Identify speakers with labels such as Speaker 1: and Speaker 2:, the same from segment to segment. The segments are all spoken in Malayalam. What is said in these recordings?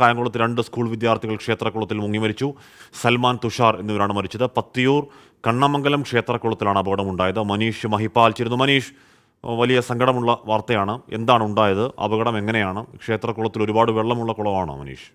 Speaker 1: കായംകുളത്ത് രണ്ട് സ്കൂൾ വിദ്യാർത്ഥികൾ ക്ഷേത്രക്കുളത്തിൽ മുങ്ങി മരിച്ചു സൽമാൻ തുഷാർ എന്നിവരാണ് മരിച്ചത്. പത്തിയൂർ കണ്ണമംഗലം ക്ഷേത്രക്കുളത്തിലാണ് അപകടമുണ്ടായത്. മനീഷ് മഹിപ്പാൽ ചേരുന്നു മനീഷ് വലിയ സങ്കടമുള്ള വാർത്തയാണ്. എന്താണ് ഉണ്ടായത്? അപകടം എങ്ങനെയാണ്? ക്ഷേത്രക്കുളത്തിൽ ഒരുപാട് വെള്ളമുള്ള കുളമാണോ മനീഷ്?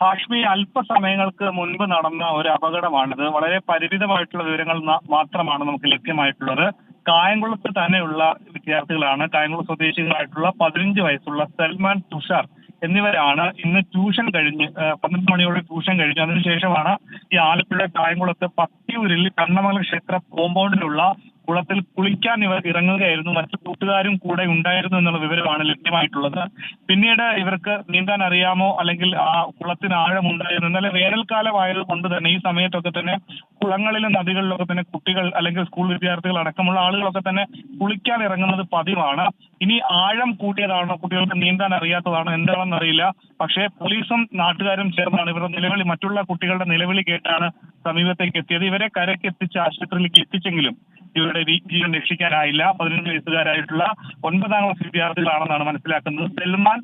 Speaker 2: ഹാഷ്മി അല്പസമയങ്ങൾക്ക് മുൻപ് നടന്ന ഒരു അപകടമാണിത്. വളരെ പരിമിതമായിട്ടുള്ള വിവരങ്ങൾ മാത്രമാണ് നമുക്ക് ലഭ്യമായിട്ടുള്ളത്. കായംകുളത്ത് തന്നെയുള്ള വിദ്യാർത്ഥികളാണ് കായംകുളം സ്വദേശികളായിട്ടുള്ള പതിനഞ്ച് വയസ്സുള്ള സൽമാൻ തുഷാർ എന്നിവരാണ് ഇന്ന് ട്യൂഷൻ കഴിഞ്ഞ് പന്ത്രണ്ട് മണിയോടെ ട്യൂഷൻ കഴിഞ്ഞു. അതിനുശേഷമാണ് ഈ ആലപ്പുഴ കായംകുളത്ത് പത്തിയൂരിൽ കണ്ണമംഗലം ക്ഷേത്ര കോമ്പൗണ്ടിലുള്ള കുളത്തിൽ കുളിക്കാൻ ഇവർ ഇറങ്ങുകയായിരുന്നു. മറ്റു കൂട്ടുകാരും കൂടെ ഉണ്ടായിരുന്നു എന്നുള്ള വിവരമാണ് ലഭ്യമായിട്ടുള്ളത്. പിന്നീട് ഇവർക്ക് നീന്താൻ അറിയാമോ? അല്ലെങ്കിൽ ആ കുളത്തിന് ആഴമുണ്ടായിരുന്നു എന്നാലും വേനൽക്കാലമായത് കൊണ്ട് തന്നെ ഈ സമയത്തൊക്കെ തന്നെ കുളങ്ങളിലും നദികളിലൊക്കെ തന്നെ കുട്ടികൾ അല്ലെങ്കിൽ സ്കൂൾ വിദ്യാർത്ഥികൾ അടക്കമുള്ള ആളുകളൊക്കെ തന്നെ കുളിക്കാൻ ഇറങ്ങുന്നത് പതിവാണ്. ഇനി ആഴം കൂട്ടിയതാണോ? കുട്ടികൾക്ക് നീന്താൻ അറിയാത്തതാണോ? എന്താണെന്ന് അറിയില്ല. പക്ഷേ പോലീസും നാട്ടുകാരും ചേർന്നാണ് ഇവരുടെ നിലവിളി. മറ്റുള്ള കുട്ടികളുടെ നിലവിളി കേട്ടാണ് സമീപത്തേക്ക് എത്തിയത്. ഇവരെ കരയ്ക്ക് എത്തിച്ച് ആശുപത്രിയിലേക്ക് എത്തിച്ചെങ്കിലും ഇവരുടെ ജീവൻ രക്ഷിക്കാനായില്ല. പതിനൊന്ന് വയസ്സുകാരായിട്ടുള്ള ഒൻപതാം ക്ലാസ് വിദ്യാർത്ഥികളാണെന്നാണ് മനസ്സിലാക്കുന്നത്. സൽമാൻ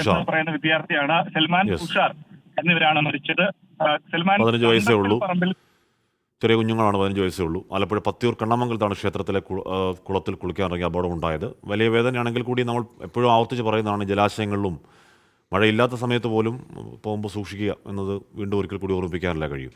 Speaker 2: എന്ന് പറയുന്ന വിദ്യാർത്ഥിയാണ് സൽമാൻ
Speaker 1: ഉഷാർ
Speaker 2: തുഷാർ എന്നിവരാണ് മരിച്ചത്. സൽമാൻ
Speaker 1: പതിനഞ്ച് വയസ്സേ ഉള്ളൂ. ചെറിയ കുഞ്ഞുങ്ങളാണ് പതിനഞ്ച് വയസ്സേ ഉള്ളൂ. ആലപ്പുഴ പത്തിയൂർ കണ്ണമംഗലത്താണ് ക്ഷേത്രത്തിലെ കുളത്തിൽ കുളിക്കാൻ ഇറങ്ങിയ അപകടം ഉണ്ടായത്. വലിയ വേദനയാണെങ്കിൽ കൂടി നമ്മൾ എപ്പോഴും ആവർത്തിച്ച് പറയുന്നതാണ് ജലാശയങ്ങളിലും മഴയില്ലാത്ത സമയത്ത് പോലും പോകുമ്പോൾ സൂക്ഷിക്കുക എന്നത് വീണ്ടും ഒരിക്കൽ കൂടി ഓർമ്മിപ്പിക്കാനല്ല കഴിയും.